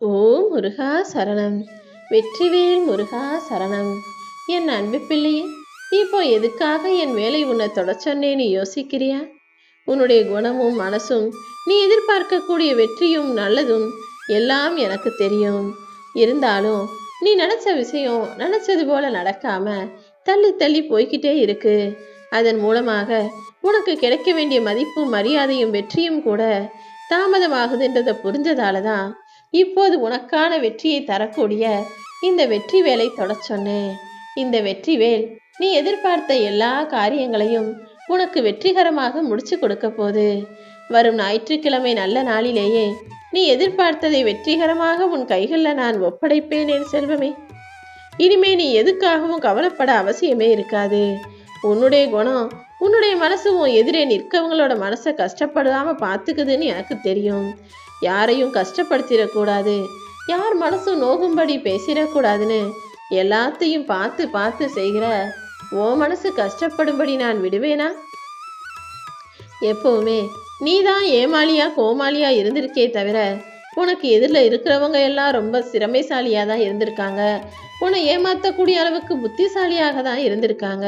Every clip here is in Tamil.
ஓ முருகா சரணம். வெற்றிவேல் முருகா சரணம். என் அன்பு பிள்ளையே இப்போ எதுக்காக என் வேலை உன்னை தொட சொன்னேன்னு யோசிக்கிறியா? உன்னுடைய குணமும் மனசும் நீ எதிர்பார்க்கக்கூடிய வெற்றியும் நல்லதும் எல்லாம் எனக்கு தெரியும். இருந்தாலும் நீ நினச்ச விஷயம் நினச்சது போல நடக்காம தள்ளி தள்ளி போய்கிட்டே இருக்கு. அதன் மூலமாக உனக்கு கிடைக்க வேண்டிய மதிப்பும் மரியாதையும் வெற்றியும் கூட தாமதமாகுதுன்றதை புரிஞ்சதால தான் இப்போது உனக்கான வெற்றியை தரக்கூடிய இந்த வெற்றி வேலை தொடச் சொன்னேன் இந்த வெற்றி வேல் நீ எதிர்பார்த்த எல்லா காரியங்களையும் உனக்கு வெற்றிகரமாக முடிச்சு கொடுக்க போகுது. வரும் ஞாயிற்றுக்கிழமை நல்ல நாளிலேயே நீ எதிர்பார்த்ததை வெற்றிகரமாக உன் கைகளில் நான் ஒப்படைப்பேன் என் செல்வமே. இனிமே நீ எதுக்காகவும் கவலைப்பட அவசியமே இருக்காது. உன்னுடைய குணம் உன்னுடைய மனசு உன் எதிரே நிற்கவங்களோட மனசை கஷ்டப்படாம பார்த்துக்குதுன்னு எனக்கு தெரியும். யாரையும் கஷ்டப்படுத்திடக்கூடாது. யார் மனசும் நோகும்படி பேசிடக்கூடாதுன்னு எல்லாத்தையும் பார்த்து பார்த்து செய்கிற ஓ மனசு கஷ்டப்படும்படி நான் விடுவேனா? எப்பவுமே நீ தான் ஏமாளியா கோமாளியா இருந்திருக்கே தவிர உனக்கு எதிரில் இருக்கிறவங்க எல்லாம் ரொம்ப சிறமைசாலியாக தான் இருந்திருக்காங்க. உன்னை ஏமாற்றக்கூடிய அளவுக்கு புத்திசாலியாக தான் இருந்திருக்காங்க.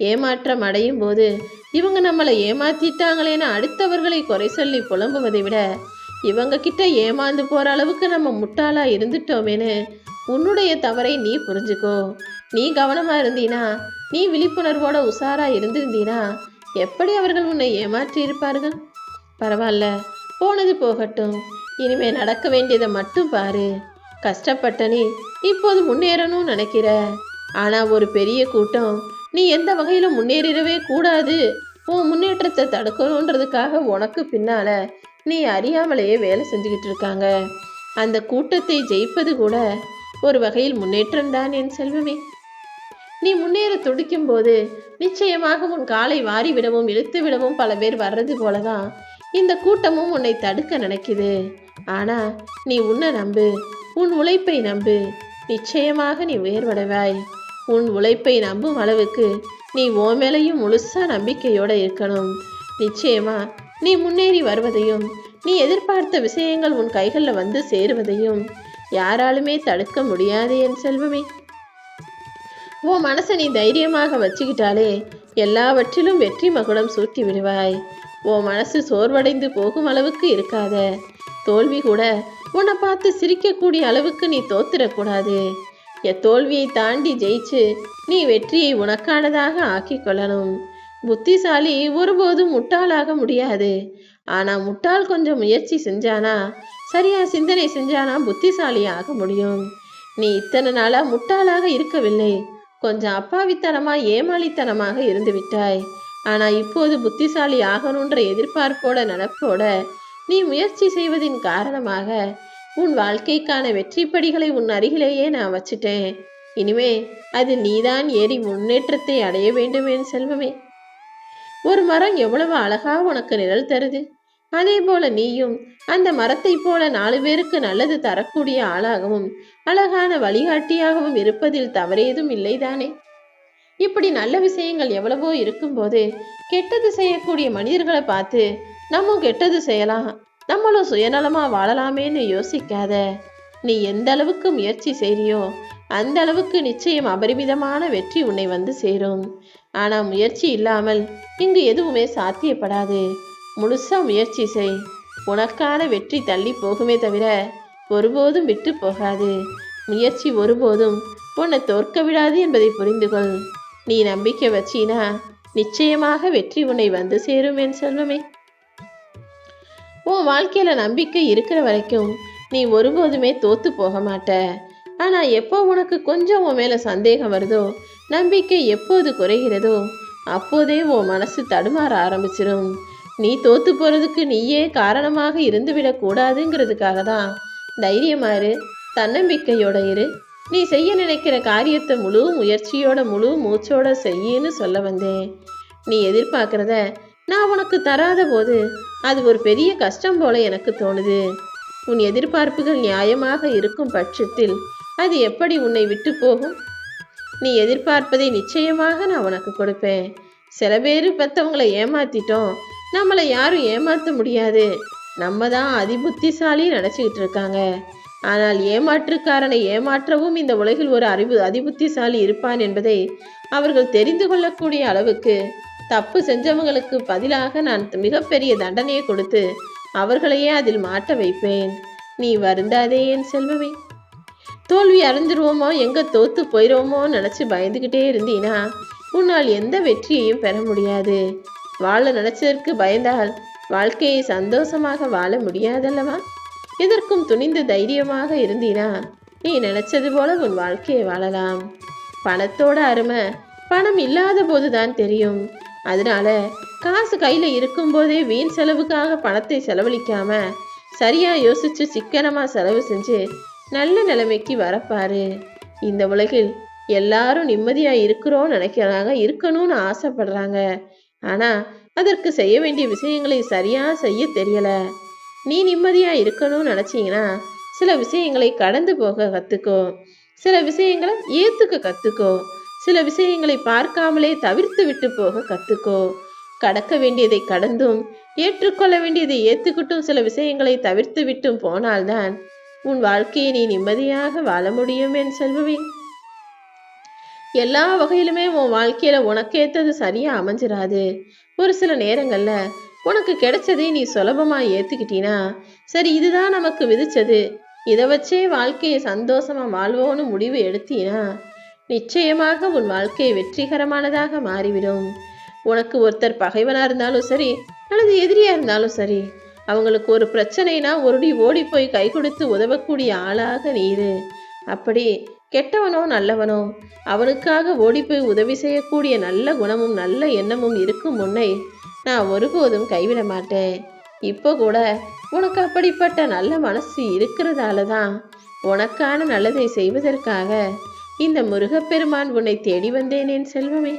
ஏமாற்றம் அடையும் போது இவங்க நம்மளை ஏமாத்திட்டாங்களேன்னு அடுத்தவர்களை குறை சொல்லி புலம்புவதை விட இவங்க கிட்ட ஏமாந்து போற அளவுக்கு நம்ம முட்டாளா இருந்துட்டோமேனு உன்னுடைய தவறை நீ புரிஞ்சுக்கோ. நீ கவனமா இருந்தீனா நீ விழிப்புணர்வோட உஷாராக இருந்திருந்தீனா எப்படி அவர்கள் உன்னை ஏமாற்றி இருப்பார்கள்? பரவாயில்ல போனது போகட்டும். இனிமே நடக்க வேண்டியதை மட்டும் பாரு. கஷ்டப்பட்ட நீ இப்போது முன்னேறணும்னு நினைக்கிற. ஆனா ஒரு பெரிய கூட்டம் நீ எந்த வகையில் முன்னேறிடவே கூடாது. உன் முன்னேற்றத்தை தடுக்கணுன்றதுக்காக உனக்கு பின்னால நீ அறியாமலேயே வேலை செஞ்சுக்கிட்டு இருக்காங்க. அந்த கூட்டத்தை ஜெயிப்பது கூட ஒரு வகையில் முன்னேற்றம்தான் என் செல்வமே. நீ முன்னேற துடிக்கும் போது நிச்சயமாக உன் காலை வாரி விடவும் இழுத்து விடவும் பல பேர் வர்றது போலதான் இந்த கூட்டமும் உன்னை தடுக்க நினைக்குது. ஆனா நீ உன்னை நம்பு உன் உழைப்பை நம்பு. நிச்சயமாக நீ உயர்வடைவாய். உன் உழைப்பை நம்பும் அளவுக்கு நீ ஓ மேலையும் முழுசா நம்பிக்கையோட இருக்கணும். நிச்சயமா நீ முன்னேறி வருவதையும் நீ எதிர்பார்த்த விஷயங்கள் உன் கைகளில் வந்து சேருவதையும் யாராலுமே தடுக்க முடியாது என் செல்வமே. உன் மனசை நீ தைரியமாக வச்சுக்கிட்டாலே எல்லாவற்றிலும் வெற்றி மகுடம் சூட்டி விடுவாய். உன் மனசு சோர்வடைந்து போகும் அளவுக்கு இருக்காத. தோல்வி கூட உன்னை பார்த்து சிரிக்கக்கூடிய அளவுக்கு நீ தோத்துடக்கூடாது. என் தோல்வியை தாண்டி ஜெயிச்சு நீ வெற்றியை உனக்கானதாக ஆக்கிக் கொள்ளணும். புத்திசாலி ஒருபோதும் முட்டாளாக முடியாது. ஆனால் முட்டாள் கொஞ்சம் முயற்சி செஞ்சானா சரியா சிந்தனை செஞ்சானா புத்திசாலி ஆக முடியும். நீ இத்தனை நாளா முட்டாளாக இருக்கவில்லை. கொஞ்சம் அப்பாவித்தனமாக ஏமாளித்தனமாக இருந்து விட்டாய். ஆனால் இப்போது புத்திசாலி ஆகணுன்ற எதிர்பார்ப்போட நினப்போட நீ முயற்சி செய்வதின் காரணமாக உன் வாழ்க்கைக்கான வெற்றி படிகளை உன் அருகிலேயே நான் வச்சுட்டேன். இனிமே அது நீதான் ஏறி முன்னேற்றத்தை அடைய வேண்டும் என் செல்வமே. ஒரு மரம் எவ்வளவு அழகா உனக்கு நிழல் தருது? அதே போல நீயும் அந்த மரத்தை போல நாலு பேருக்கு நல்லது தரக்கூடிய ஆளாகவும் அழகான வழிகாட்டியாகவும் இருப்பதில் தவறேதும் இல்லைதானே? இப்படி நல்ல விஷயங்கள் எவ்வளவோ இருக்கும்போது கெட்டது செய்யக்கூடிய மனிதர்களை பார்த்து நம்ம கெட்டது செய்யலாம். நம்மளும் சுயநலமா வாழலாமேன்னு யோசிக்காத. நீ எந்த அளவுக்கு முயற்சி செய்றியோ அந்த அளவுக்கு நிச்சயம் அபரிமிதமான வெற்றி உன்னை வந்து சேரும். ஆனால் முயற்சி இல்லாமல் இங்கு எதுவுமே சாத்தியப்படாது. முழுசா முயற்சி செய். உனக்கான வெற்றி தள்ளி போகுமே தவிர ஒருபோதும் விட்டு போகாது. முயற்சி ஒருபோதும் உன்னை தோற்க விடாது என்பதை புரிந்து கொள். நீ நம்பிக்கை வச்சினா நிச்சயமாக வெற்றி உன்னை வந்து சேரும் என் செல்வமே. உன் வாழ்க்கையில நம்பிக்கை இருக்கிற வரைக்கும் நீ ஒருபோதுமே தோத்து போக மாட்ட. ஆனால் எப்போ உனக்கு கொஞ்சம் உன் மேலே சந்தேகம் வருதோ நம்பிக்கை எப்போது குறைகிறதோ அப்போதே உன் மனசு தடுமாற ஆரம்பிச்சிடும் நீ தோத்து போகிறதுக்கு நீயே காரணமாக இருந்துவிடக்கூடாதுங்கிறதுக்காக தான். தைரியமாறு தன்னம்பிக்கையோட இரு. நீ செய்ய நினைக்கிற காரியத்தை முழு முயற்சியோட முழு மூச்சோட செய்யின்னு சொல்ல வந்தேன். நீ எதிர்பார்க்குறத நான் உனக்கு தராத போது அது ஒரு பெரிய கஷ்டம் போல எனக்கு தோணுது. உன் எதிர்பார்ப்புகள் நியாயமாக இருக்கும் பட்சத்தில் அது எப்படி உன்னை விட்டு போகும்? நீ எதிர்பார்ப்பதை நிச்சயமாக நான் உனக்கு கொடுப்பேன். சில பேர் பெற்றவங்களை ஏமாத்திட்டோம். நம்மளை யாரும் ஏமாற்ற முடியாது. நம்ம தான் அதிபுத்திசாலி நினச்சிக்கிட்டு இருக்காங்க. ஆனால் ஏமாற்றுக்காரனை ஏமாற்றவும் இந்த உலகில் ஒரு அறிவு அதிபுத்திசாலி இருப்பான் என்பதை அவர்கள் தெரிந்து கொள்ளக்கூடிய அளவுக்கு தப்பு செஞ்சவங்களுக்கு பதிலாக நான் மிகப்பெரிய தண்டனையை கொடுத்து அவர்களையே அதில் மாட்ட வைப்பேன். நீ வருந்தாதே என் செல்வமே. தோல்வி அடைஞ்சிருவோமோ எங்க தோத்து போயிடுவோமோ நினச்சி பயந்துகிட்டே இருந்தீனா உன்னால் எந்த வெற்றியையும் பெற முடியாது. வாழ நினச்சதற்கு பயந்தால் வாழ்க்கையை சந்தோஷமாக வாழ முடியாதல்லவா? எதற்கும் துணிந்து தைரியமாக இருந்தீனா நீ நினைச்சது போல உன் வாழ்க்கையை வாழலாம். பணத்தோட அருமை பணம் இல்லாத போதுதான் தெரியும். அதனால காசு கையில் இருக்கும்போதே வீண் செலவுக்காக பணத்தை செலவழிக்காம சரியா யோசிச்சு சிக்கனமா செலவு செஞ்சு நல்ல நிலைமைக்கு வரப்பாரு. இந்த உலகில் எல்லாரும் நிம்மதியா இருக்கிறோம் நினைக்கிறாங்க இருக்கணும்னு ஆசைப்படுறாங்க. ஆனா அதற்கு செய்ய வேண்டிய விஷயங்களை சரியா செய்ய தெரியல. நீ நிம்மதியா இருக்கணும்னு நினைச்சீங்கன்னா சில விஷயங்களை கடந்து போக கத்துக்கோ. சில விஷயங்களை ஏத்துக்க கத்துக்கோ. சில விஷயங்களை பார்க்காமலே தவிர்த்து விட்டு போக கத்துக்கோ. கடக்க வேண்டியதை கடந்தும் ஏற்றுக்கொள்ள வேண்டியதை ஏத்துக்கிட்டும் சில விஷயங்களை தவிர்த்து விட்டும் போனால்தான் உன் வாழ்க்கையை நீ நிம்மதியாக வாழ முடியும் என் செல்வமே. எல்லா வகையிலுமே உன் வாழ்க்கையில உனக்கேத்தது சரியா அமைஞ்சிராது. ஒரு சில நேரங்கள்ல உனக்கு கிடைச்சதை நீ சுலபமா ஏத்துக்கிட்டீனா சரி இதுதான் நமக்கு விதிச்சது. இதை வச்சே வாழ்க்கையை சந்தோஷமா வாழ்வோன்னு முடிவு எடுத்தீனா நிச்சயமாக உன் வாழ்க்கை வெற்றிகரமானதாக மாறிவிடும். உனக்கு ஒருத்தர் பகைவனா இருந்தாலும் சரி அல்லது எதிரியா இருந்தாலும் சரி அவங்களுக்கு ஒரு பிரச்சனைனா ஒருடி ஓடி போய் கை கொடுத்து உதவக்கூடிய ஆளாக நீரு. அப்படி கெட்டவனோ நல்லவனோ அவனுக்காக ஓடி போய் உதவி செய்யக்கூடிய நல்ல குணமும் நல்ல எண்ணமும் இருக்கும் முன்னை நான் ஒருபோதும் கைவிட மாட்டேன். இப்போ கூட உனக்கு அப்படிப்பட்ட நல்ல மனசு இருக்கிறதால தான் உனக்கான நல்லதை செய்வதற்காக இந்த முருகப்பெருமான் உன்னை தேடி வந்தேனேன் செல்வமே.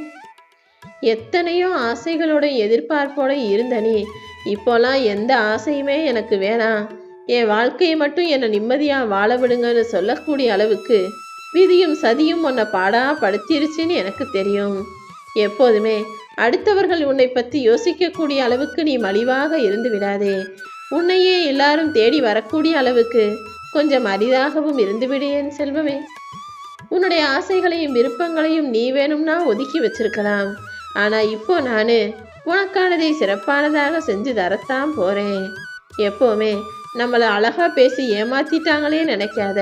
எத்தனையோ ஆசைகளோட எதிர்பார்ப்போட இருந்த நீ இப்போலாம் எந்த ஆசையுமே எனக்கு வேணாம். என் வாழ்க்கையை மட்டும் என்னை நிம்மதியா வாழ விடுங்கன்னு சொல்லக்கூடிய அளவுக்கு விதியும் சதியும் உன்னை பாடா படுத்திருச்சுன்னு எனக்கு தெரியும். எப்போதுமே அடுத்தவர்கள் உன்னை பற்றி யோசிக்கக்கூடிய அளவுக்கு நீ மலிவாக இருந்து விடாதே. உன்னையே எல்லாரும் தேடி வரக்கூடிய அளவுக்கு கொஞ்சம் அரிதாகவும் இருந்துவிடேன் செல்வமே. உன்னுடைய ஆசைகளையும் விருப்பங்களையும் நீ வேணும்னா ஒதுக்கி வச்சிருக்கலாம். ஆனால் இப்போ நான் உனக்கானதை சிறப்பானதாக செஞ்சு தரத்தான் போகிறேன் எப்போவுமே நம்மளை அழகாக பேசி ஏமாத்திட்டாங்களே நினைக்காத.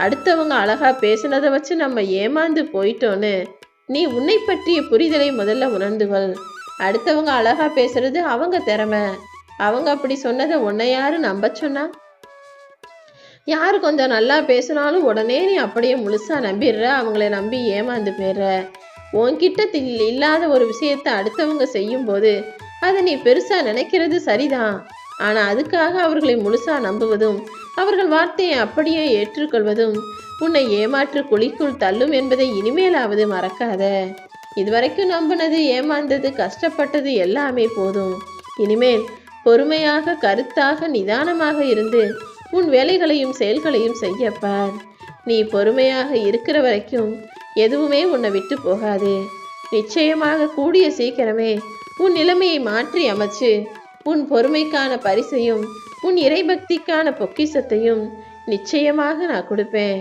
அடுத்தவங்க அழகாக பேசுனதை வச்சு நம்ம ஏமாந்து போயிட்டோன்னு நீ உன்னை பற்றிய புரிதலை முதல்ல உணர்ந்துகள். அடுத்தவங்க அழகாக பேசுறது அவங்க திறமை. அவங்க அப்படி சொன்னதை உன்னை யாரு நம்ப சொன்னா? யார் கொஞ்சம் நல்லா பேசினாலும் உடனே நீ அப்படியே முழுசாக நம்பிடுற. அவங்கள நம்பி ஏமாந்து போயிடுற. உன்கிட்ட தில் இல்லாத ஒரு விஷயத்தை அடுத்தவங்க செய்யும்போது அதை நீ பெருசா நினைக்கிறது சரிதான். ஆனா அதுக்காக அவர்களை முழுசா நம்புவதும் அவர்கள் வார்த்தையை அப்படியே ஏற்றுக்கொள்வதும் உன்னை ஏமாற்று குழிக்குள் தள்ளும் என்பதை இனிமேலாவது மறக்காத. இதுவரைக்கும் நம்பினது ஏமாந்தது கஷ்டப்பட்டது எல்லாமே போதும். இனிமேல் பொறுமையாக கருத்தாக நிதானமாக இருந்து உன் வேலைகளையும் செயல்களையும் செய்யப்பார் நீ பொறுமையாக இருக்கிற வரைக்கும் எதுவுமே உன்னை விட்டு போகாது. நிச்சயமாக கூடிய சீக்கிரமே உன் நிலைமையை மாற்றி அமைச்சு உன் பொறுமைக்கான பரிசையும் உன் இறைபக்திக்கான பொக்கிஷத்தையும் நிச்சயமாக நான் கொடுப்பேன்.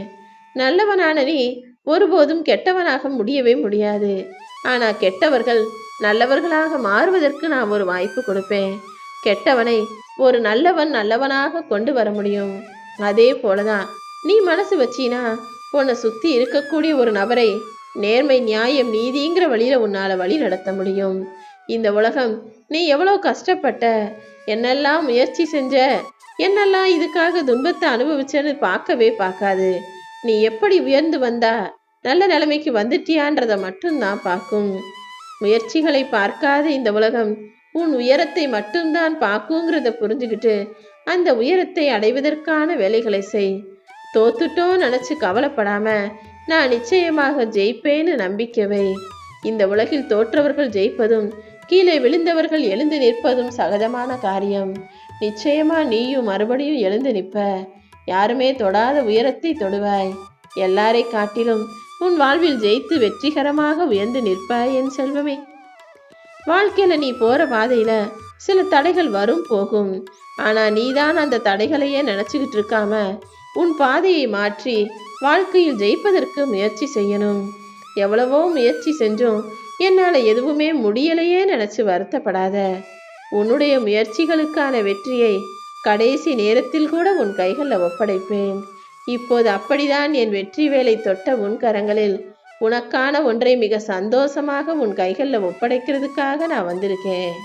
நல்லவனான நீ ஒருபோதும் கெட்டவனாக முடியவே முடியாது. ஆனா கெட்டவர்கள் நல்லவர்களாக மாறுவதற்கு நான் ஒரு வாய்ப்பு கொடுப்பேன். கெட்டவனை ஒரு நல்லவன் நல்லவனாக கொண்டு வர முடியும். அதே போலதான் நீ மனசு வச்சினா உன்னை சுத்தி இருக்கக்கூடிய ஒரு நபரை நேர்மை நியாயம் நீதிங்கிற வழியில உன்னால வழி நடத்த முடியும். இந்த உலகம் நீ எவ்வளோ கஷ்டப்பட்ட? என்னெல்லாம் முயற்சி செஞ்ச? என்னெல்லாம் இதுக்காக துன்பத்தை அனுபவிச்சேன்னு பார்க்கவே பார்க்காது. நீ எப்படி உயர்ந்து வந்தா நல்ல நிலைமைக்கு வந்துட்டியான்றத மட்டும்தான் பார்க்கும். முயற்சிகளை பார்க்காத இந்த உலகம் உன் உயரத்தை மட்டும்தான் பார்க்குங்கிறத புரிஞ்சுக்கிட்டு அந்த உயரத்தை அடைவதற்கான வேலைகளை செய். தோத்துட்டோம் நினைச்சு கவலைப்படாம நான் நிச்சயமாக ஜெயிப்பேன்னு நம்பிக்கவை. இந்த உலகில் தோற்றவர்கள் ஜெயிப்பதும் கீழே விழுந்தவர்கள் எழுந்து நிற்பதும் சகஜமான காரியம். நிச்சயமா நீயும் மறுபடியும் எழுந்து நிற்ப. யாருமே தொடாத உயரத்தை தொடுவாய். எல்லாரை காட்டிலும் உன் வாழ்வில் ஜெயித்து வெற்றிகரமாக உயர்ந்து நிற்பாய் என் செல்வமே. வாழ்க்கையில நீ போற பாதையில சில தடைகள் வரும் போகும். ஆனா நீதான் அந்த தடைகளையே நினைச்சுக்கிட்டு இருக்காம உன் பாதையை மாற்றி வாழ்க்கையில் ஜெயிப்பதற்கு முயற்சி செய்யணும். எவ்வளவோ முயற்சி செஞ்சும் என்னால் எதுவுமே முடியலையே நினச்சி வருத்தப்படாத. உன்னுடைய முயற்சிகளுக்கான வெற்றியை கடைசி நேரத்தில் கூட உன் கைகளில் ஒப்படைப்பேன். இப்போது அப்படிதான் என் வெற்றி வேலை தொட்ட உன் கரங்களில் உனக்கான ஒன்றை மிக சந்தோஷமாக உன் கைகளில் ஒப்படைக்கிறதுக்காக நான் வந்திருக்கேன்.